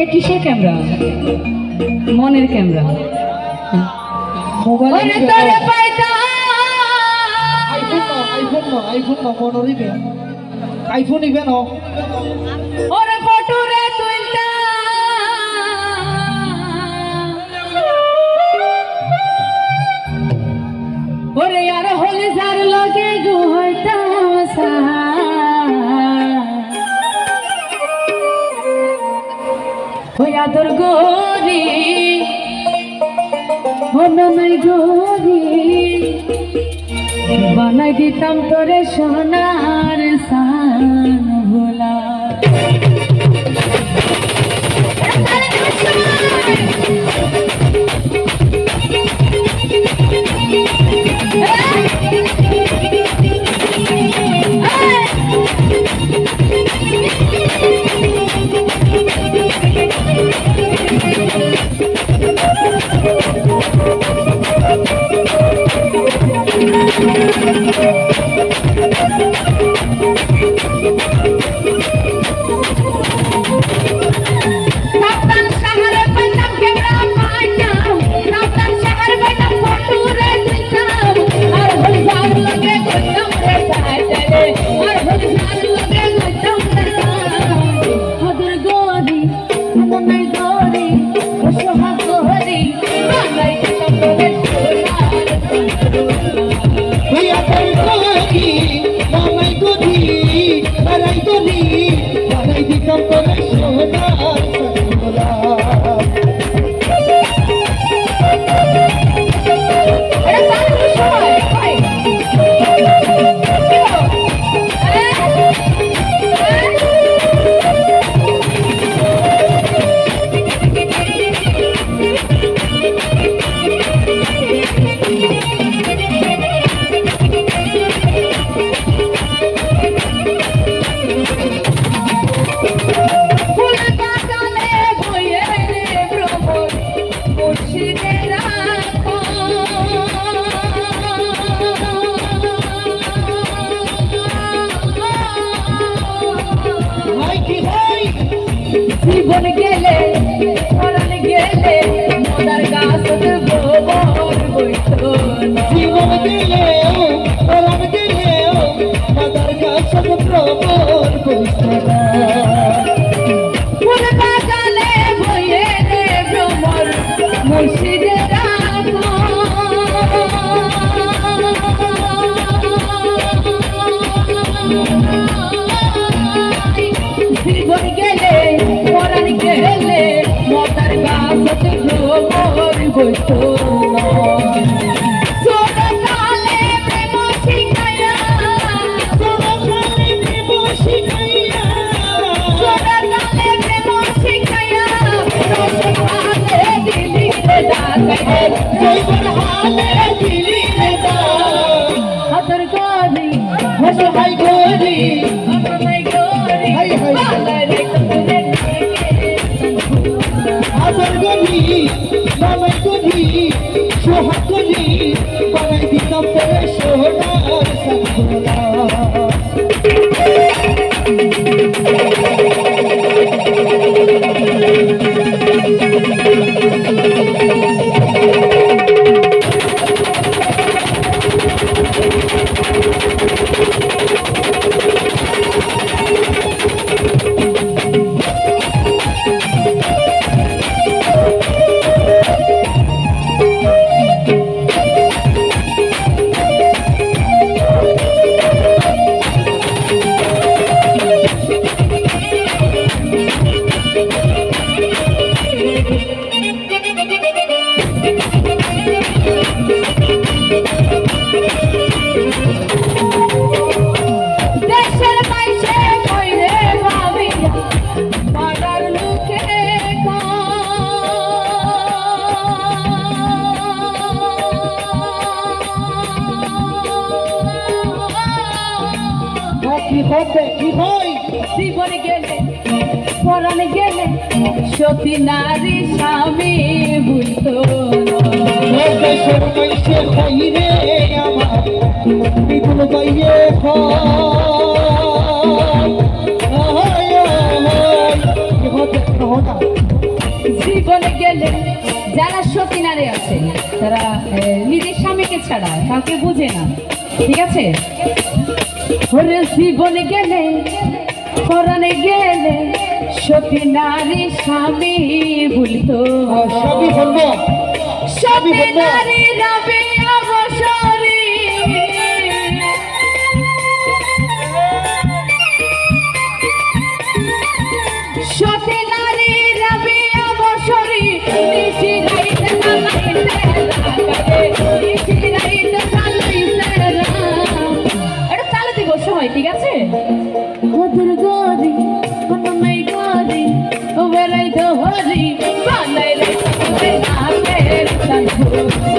এটা কিসের ক্যামেরা? মনের ক্যামেরা। মোবাইল ওরে আইফোন আইফোন আইফোন নাও ওরে ফটোরে তুইতা ওরে আর হলে যার লগে গো হইতাম আদর গরি নাই গরি বানাই দিতাম তোরে সোনার সান জীবন গেলে, মরণ গেলে মদার গাছ গোবর বইতো জীবন গেলে পরাণ দিলেও মাদার গাছ বৈষ্ণবা গোবর বইতো কি হবে? কি হয়? জীবন গেলে পরাণ গেলে সতী নারী স্বামী বুঝতো আমার বিপুল জীবনে গেলে যারা সতীনারে আছে তারা নিজের স্বামীকে ছাড়া কাউকে বুঝে না। ঠিক আছে? ওরে জীবন গেলে পরাণ গেলে সতী নারী স্বামী ভুলতো। হ্যাঁ, সবই বলব। সবই নারী রাবে Thank you.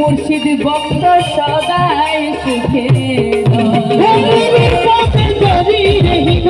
মুর্শিদ ভক্ত সদাই সুখে রহিব